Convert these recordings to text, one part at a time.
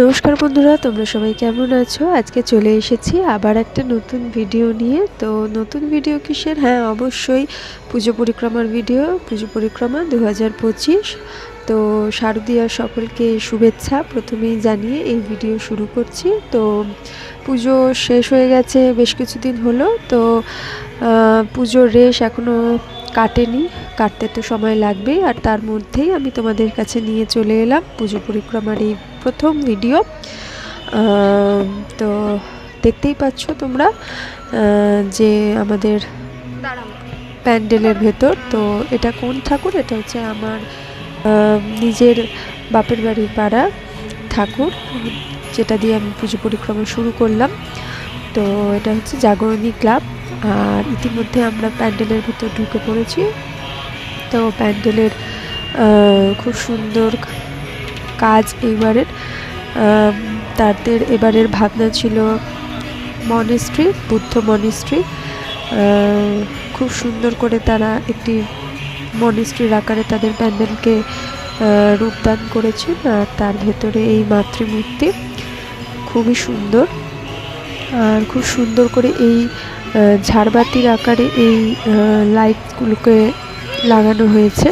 নমস্কার বন্ধুরা, তোমরা সবাই কেমন আছো? আজকে চলে এসেছি আবার একটা নতুন ভিডিও নিয়ে। তো নতুন ভিডিও কিসের? হ্যাঁ অবশ্যই পুজো পরিক্রমার ভিডিও পুজো পরিক্রমা দুহাজার পঁচিশ। তো শারদীয়ার সকলকে শুভেচ্ছা। প্রথমেই জানিয়ে এই ভিডিও শুরু করছি। তো পুজো শেষ হয়ে গেছে, বেশ কিছুদিন হলো। তো পুজোর রেশ এখনও কাটেনি। কাটতে তো সময় লাগবেই। আর তার মধ্যেই আমি তোমাদের কাছে নিয়ে চলে এলাম পুজো পরিক্রমার এই প্রথম ভিডিও। তো দেখতেই পাচ্ছ তোমরা যে আমাদের প্যান্ডেলের ভেতর। তো এটা কোন ঠাকুর? এটা হচ্ছে আমার নিজের বাপের বাড়ির পাড়া, ঠাকুর, যেটা দিয়ে আমি পুজো পরিক্রমা শুরু করলাম। তো এটা হচ্ছে জাগরণী ক্লাব। আর ইতিমধ্যে আমরা প্যান্ডেলের ভিতর ঢুকে পড়েছি। তো প্যান্ডেলের খুব সুন্দর কাজ এইবারের। তাদের এবারের ভাবনা ছিল মনেস্ট্রি বুদ্ধ মনেস্ট্রি খুব সুন্দর করে তারা একটি মনেস্ট্রির আকারে তাদের প্যান্ডেলকে রূপদান করেছেন আর তার ভেতরে এই মাতৃমূর্তি খুবই সুন্দর। আর খুব সুন্দর করে এই ঝাড়বাতির আকারে এই লাইটগুলোকে লাগানো হয়েছে।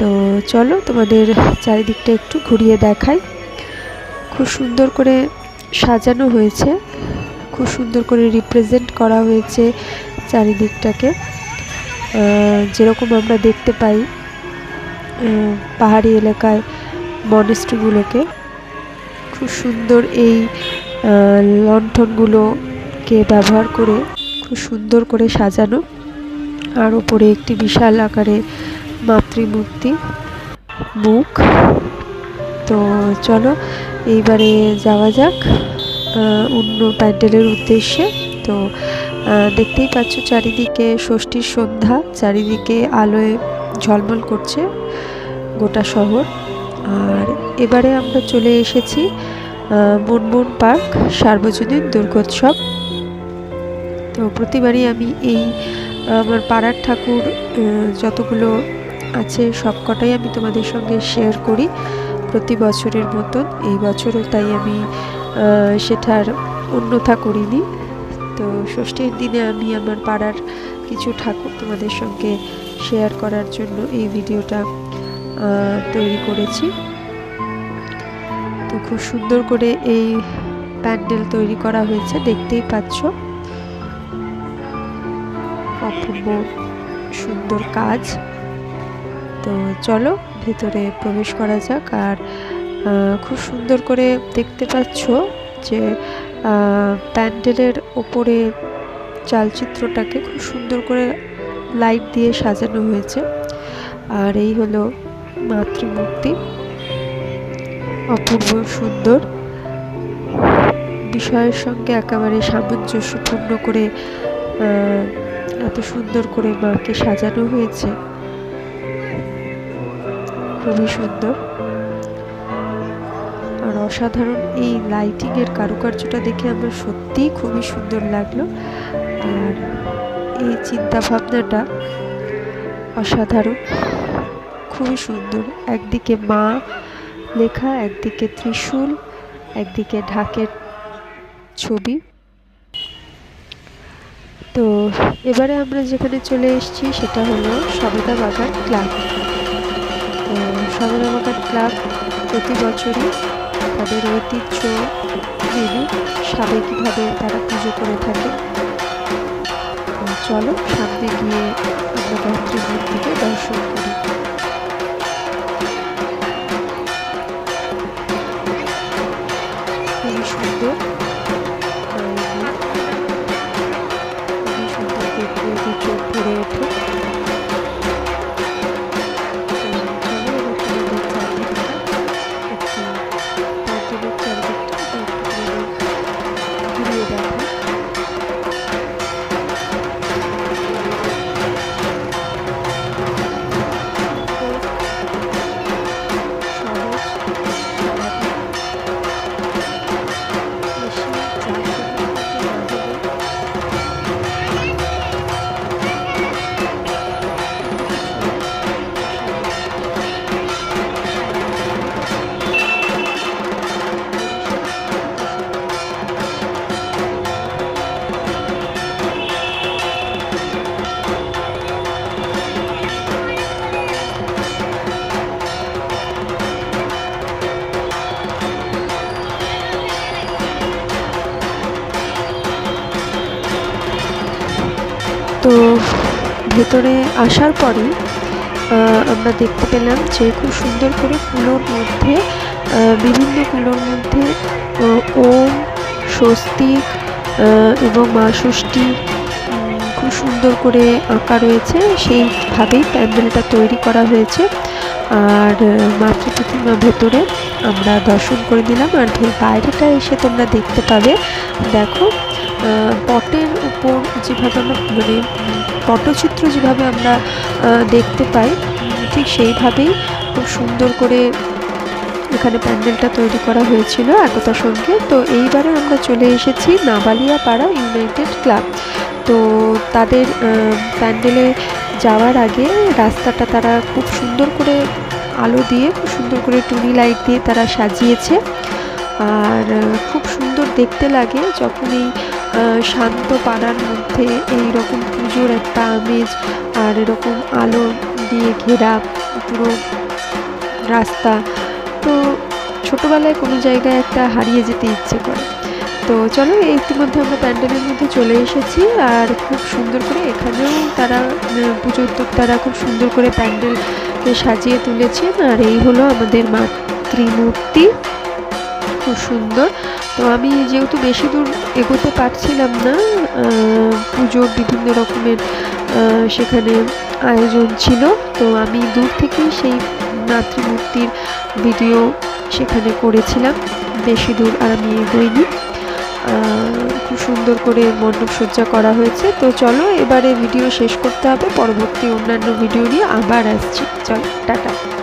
তো চলো তোমাদের চারিদিকটা একটু ঘুরিয়ে দেখাই। খুব সুন্দর করে সাজানো হয়েছে। খুব সুন্দর করে রিপ্রেজেন্ট করা হয়েছে চারিদিকটাকে। যেরকম আমরা দেখতে পাই পাহাড়ি এলাকায় মনেস্ট্রিগুলোকে, খুব সুন্দর এই লণ্ঠনগুলোকে ব্যবহার করে খুব সুন্দর করে সাজানো। আর ওপরে একটি বিশাল আকারে মাতৃমূর্তি, মুখ। তো চলো, এইবারে যাওয়া যাক অন্য প্যান্ডেলের উদ্দেশ্যে। তো দেখতেই পাচ্ছ চারিদিকে ষষ্ঠীর সন্ধ্যা চারিদিকে আলোয় ঝলমল করছে গোটা শহর। আর এবারে আমরা চলে এসেছি আহ, মনমোহন পার্ক সার্বজনীন দুর্গোৎসব। তো প্রতিবারই আমি এই আমার পাড়ার ঠাকুর যতগুলো আছে সবকটাই আমি তোমাদের সঙ্গে শেয়ার করি প্রতি বছরের মতন। এই বছরও তাই আমি সেটার অন্যথা করিনি। তো ষষ্ঠীর দিনে আমি আমার পাড়ার কিছু ঠাকুর তোমাদের সঙ্গে শেয়ার করার জন্য এই ভিডিওটা তৈরি করেছি। তো খুব সুন্দর করে এই প্যান্ডেল তৈরি করা হয়েছে, দেখতেই পাচ্ছ। অপূর্ব সুন্দর কাজ। তো চলো, ভেতরে প্রবেশ করা যাক আর খুব সুন্দর করে দেখতে পাচ্ছ যে প্যান্ডেলের ওপরে চালচিত্রটাকে খুব সুন্দর করে লাইট দিয়ে সাজানো হয়েছে। আর এই হলো মাতৃমূর্তি। অপূর্ব সুন্দর। বিষয়ের সঙ্গে একেবারে সামঞ্জস্যপূর্ণ করে এত সুন্দর করে মাকে সাজানো হয়েছে। খুবই সুন্দর। অসাধারণ এই লাইটিংয়ের কারুকার্যটা দেখে আমার সত্যিই খুবই সুন্দর লাগল। আর এই চিন্তাভাবনাটা অসাধারণ, খুবই সুন্দর। একদিকে মা লেখা, একদিকে ত্রিশূল, একদিকে ঢাকের ছবি। তো এবারে আমরা যেখানে চলে এসেছি সেটা হলো সবেদা বাগান ক্লাব। তো সবেদা বাগান ক্লাব প্রতি বছরই তাদের ঐতিহ্য মেনে সাবেকিভাবে তারা পুজো করে থাকে। চলো সামনে গিয়ে আমরা গায়ত্রী মূর্তিকে দর্শন করি। খুবই সুন্দর ভেতরে আসার পরে আমরা দেখতে পেলাম যে খুব সুন্দর করে কুলোর মধ্যে বিভিন্ন কুলোর মধ্যে ওম, স্বস্তিক এবং মা ষষ্ঠী খুব সুন্দর করে আঁকা রয়েছে। সেইভাবেই প্যান্ডেলটা তৈরি করা হয়েছে। আর মাতৃ প্রতিমা ভেতরে আমরা দর্শন করে দিলাম। আর ভে- বাইরেটা এসে তোমরা দেখতে পাবে। দেখো পটের উপর যেভাবে আমরা মানে পটচিত্র যেভাবে আমরা দেখতে পাই ঠিক সেইভাবেই খুব সুন্দর করে এখানে প্যান্ডেলটা তৈরি করা হয়েছিল একতার সঙ্গে। তো এইবারে আমরা চলে এসেছি নাবালিয়া পাড়া ইউনাইটেড ক্লাব। তো তাদের প্যান্ডেলে যাওয়ার আগে রাস্তাটা তারা খুব সুন্দর করে আলো দিয়ে, খুব সুন্দর করে টুনি লাইট দিয়ে তারা সাজিয়েছে। আর খুব সুন্দর দেখতে লাগে যখন এই শান্ত পাড়ার মধ্যে এই রকম পুজোর একটা আমেজ আর এরকম আলো দিয়ে ঘেরা পুরো রাস্তা। তো ছোটোবেলায় কোনো জায়গায় একটা হারিয়ে যেতে ইচ্ছে করে। তো চলো, ইতিমধ্যে আমরা প্যান্ডেলের মধ্যে চলে এসেছি আর খুব সুন্দর করে এখানেও তারা পুজো উদ্যোক্তারা খুব সুন্দর করে প্যান্ডেলকে সাজিয়ে তুলেছেন। আর এই হলো আমাদের মাতৃমূর্তি। খুব সুন্দর। তো আমি যেহেতু বেশি দূর এগোতে পারছিলাম না পুজোর বিভিন্ন রকমের সেখানে আয়োজন ছিল, তো আমি দূর থেকেই সেই মাতৃমূর্তির ভিডিও সেখানে করেছিলাম। বেশি দূর আর আমি এগোইনি। খুব সুন্দর করে মণ্ডপ সজ্জা করা হয়েছে। তো চলো, এবারে ভিডিও শেষ করতে হবে। পরবর্তী অন্যান্য ভিডিও নিয়ে আবার আসছি। চলো, টাটা।